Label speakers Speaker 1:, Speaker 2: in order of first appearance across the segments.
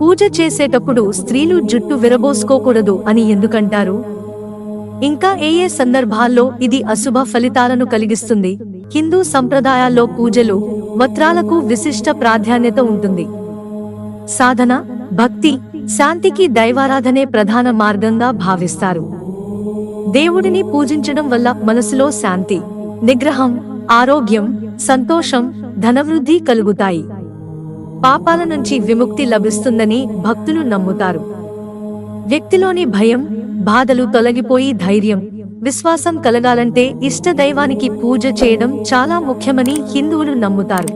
Speaker 1: పూజ చేసేటప్పుడు స్త్రీలు జుట్టు విరబోసుకోకూడదు అని ఎందుకంటారు? ఇంకా ఏ ఏ సందర్భాల్లో ఇది అశుభ ఫలితాలను కలిగిస్తుంది? హిందూ సంప్రదాయాల్లో పూజలు వత్రాలకు విశిష్ట ప్రాధాన్యత ఉంటుంది. సాధన భక్తి శాంతికి దైవారాధనే ప్రధాన మార్గంగా భావిస్తారు. దేవుడిని పూజించడం వల్ల మనసులో శాంతి నిగ్రహం ఆరోగ్యం సంతోషం ధనవృద్ధి కలుగుతాయి. పాపాల నుంచి విముక్తి లభిస్తుందని భక్తులు నమ్ముతారు. వ్యక్తిలోని భయం బాధలు తొలగిపోయి ధైర్యం విశ్వాసం కలగాలంటే ఇష్ట దైవానికి పూజ చేయడం చాలా ముఖ్యమని హిందువులు నమ్ముతారు.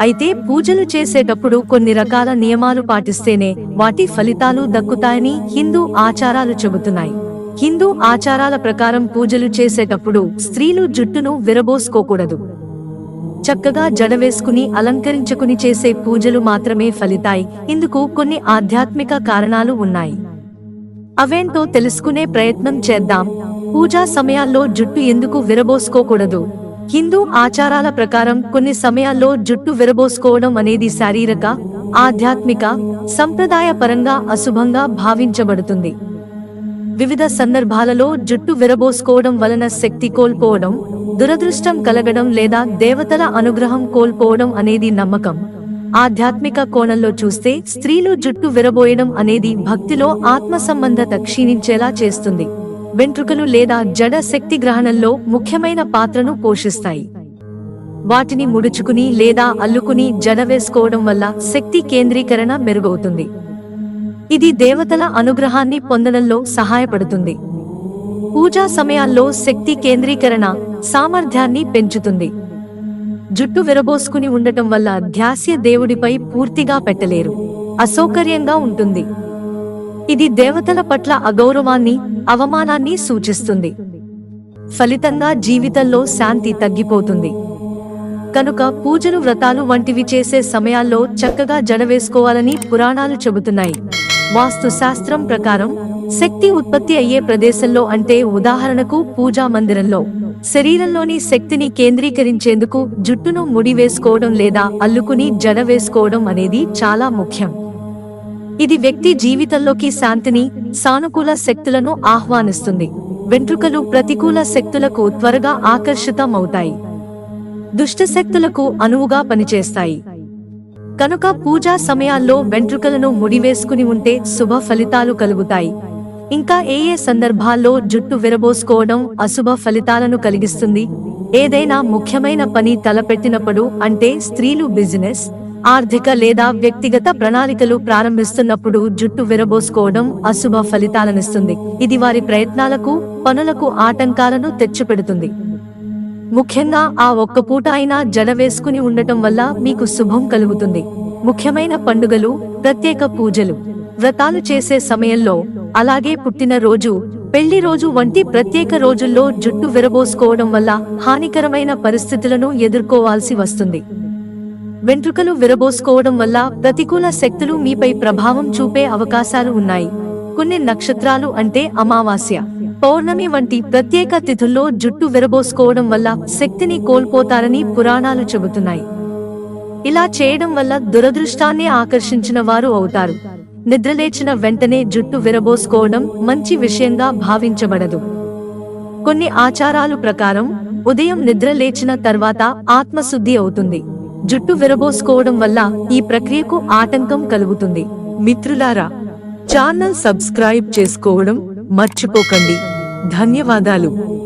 Speaker 1: అయితే పూజలు చేసేటప్పుడు కొన్ని రకాల నియమాలు పాటిస్తేనే వాటి ఫలితాలు దక్కుతాయని హిందూ ఆచారాలు చెబుతున్నాయి. హిందూ ఆచారాల ప్రకారం పూజలు చేసేటప్పుడు స్త్రీలు జుట్టును విరబోసుకోకూడదు. చక్కగా జడవేసుకుని అలంకరించుకుని చేసే పూజలు మాత్రమే ఫలితాయి. ఇందుకు కొన్ని ఆధ్యాత్మిక కారణాలు ఉన్నాయి. అవేంటో తెలుసుకునే ప్రయత్నం చేద్దాం. పూజా సమయాల్లో జుట్టు ఎందుకు విరబోసుకోకూడదు? హిందూ ఆచారాల ప్రకారం కొన్ని సమయాల్లో జుట్టు విరబోసుకోవడం అనేది శారీరక ఆధ్యాత్మిక సంప్రదాయ పరంగా అశుభంగా భావించబడుతుంది. వివిధ సందర్భాలలో జుట్టు విరబోసుకోవడం వలన శక్తి కోల్పోవడం దురదృష్టం కలగడం లేదా దేవతల అనుగ్రహం కోల్పోవడం అనేది నమ్మకం. ఆధ్యాత్మిక కోణంలో చూస్తే స్త్రీలు జుట్టు విరబోయడం అనేది భక్తిలో ఆత్మ సంబంధత క్షీణించేలా చేస్తుంది. వెంట్రుకలు లేదా జడ శక్తి గ్రహణంలో ముఖ్యమైన పాత్రను పోషిస్తాయి. వాటిని ముడుచుకుని లేదా అల్లుకుని జడ వేసుకోవడం వల్ల శక్తి కేంద్రీకరణ మెరుగవుతుంది. ఇది దేవతల అనుగ్రహాన్ని పొందడంలో సహాయపడుతుంది. పూజా సమయాల్లో శక్తి కేంద్రీకరణ సామర్థ్యాన్ని పెంచుతుంది. జుట్టు విరబోసుకుని ఉండటం వల్ల ధ్యాస్య దేవుడిపై పూర్తిగా పెట్టలేరు. అసౌకర్యంగా ఉంటుంది. ఇది దేవతల పట్ల అగౌరవాన్ని అవమానాన్ని సూచిస్తుంది. ఫలితంగా జీవితంలో శాంతి తగ్గిపోతుంది. కనుక పూజలు వ్రతాలు వంటివి చేసే సమయాల్లో చక్కగా జడవేసుకోవాలని పురాణాలు చెబుతున్నాయి. వాస్తు శాస్త్రం ప్రకారం శక్తి ఉత్పత్తి అయ్యే ప్రదేశంలో అంటే ఉదాహరణకు పూజా మందిరంలో. శరీరంలోని శక్తిని కేంద్రీకరించేందుకు జుట్టును ముడి వేసుకోవడం లేదా అల్లుకుని జడ వేసుకోవడం అనేది చాలా ముఖ్యం. ఇది వ్యక్తి జీవితంలోకి శాంతిని సానుకూల శక్తులను ఆహ్వానిస్తుంది. వెంట్రుకలు ప్రతికూల శక్తులకు త్వరగా ఆకర్షితమవుతాయి. దుష్ట శక్తులకు అనువుగా పనిచేస్తాయి. కనుక పూజా సమయాల్లో వెంట్రుకలను ముడివేసుకుని ఉంటే శుభ ఫలితాలు కలుగుతాయి. ఇంకా ఏ ఏ సందర్భాల్లో జుట్టు విరబోసుకోవడం అశుభ ఫలితాలను కలిగిస్తుంది? ఏదైనా ముఖ్యమైన పని తలపెట్టినప్పుడు అంటే స్త్రీలు బిజినెస్ ఆర్థిక లేదా వ్యక్తిగత ప్రణాళికలు ప్రారంభిస్తున్నప్పుడు జుట్టు విరబోసుకోవడం అశుభ ఫలితాలనిస్తుంది. ఇది వారి ప్రయత్నాలకు పనులకు ఆటంకాలను తెచ్చిపెడుతుంది. ముఖ్యంగా ఆ ఒక్క పూట అయినా జడ వేసుకుని ఉండటం వల్ల మీకు శుభం కలుగుతుంది. ముఖ్యమైన పండుగలు ప్రత్యేక పూజలు. వ్రతాలు చేసే సమయంలో అలాగే పుట్టినరోజు పెళ్ళి రోజు వంటి ప్రత్యేక రోజుల్లో జుట్టు విరబోసుకోవడం వల్ల హానికరమైన పరిస్థితులను ఎదుర్కోవాల్సి వస్తుంది. వెంట్రుకలు విరబోసుకోవడం వల్ల ప్రతికూల శక్తులు మీపై ప్రభావం చూపే అవకాశాలు ఉన్నాయి. కొన్ని నక్షత్రాలు అంటే అమావాస్య పౌర్ణమి వంటి ప్రత్యేక తిథుల్లో జుట్టు విరబోసుకోవడం వల్ల శక్తిని కోల్పోతారని పురాణాలు చెబుతున్నాయి. ఇలా చేయడం వల్ల దురదృష్టాన్ని ఆకర్షించిన వారు అవుతారు. నిద్రలేచిన వెంటనే జుట్టు విరబోసుకోవడం మంచి విషయంగా భావించబడదు. కొన్ని ఆచారాలు ప్రకారం ఉదయం నిద్ర లేచిన తర్వాత ఆత్మశుద్ధి అవుతుంది. జుట్టు విరబోసుకోవడం వల్ల ఈ ప్రక్రియకు ఆటంకం కలుగుతుంది. మిత్రులారా ఛానల్ సబ్స్క్రైబ్ చేసుకోవడం మర్చిపోకండి. ధన్యవాదాలు.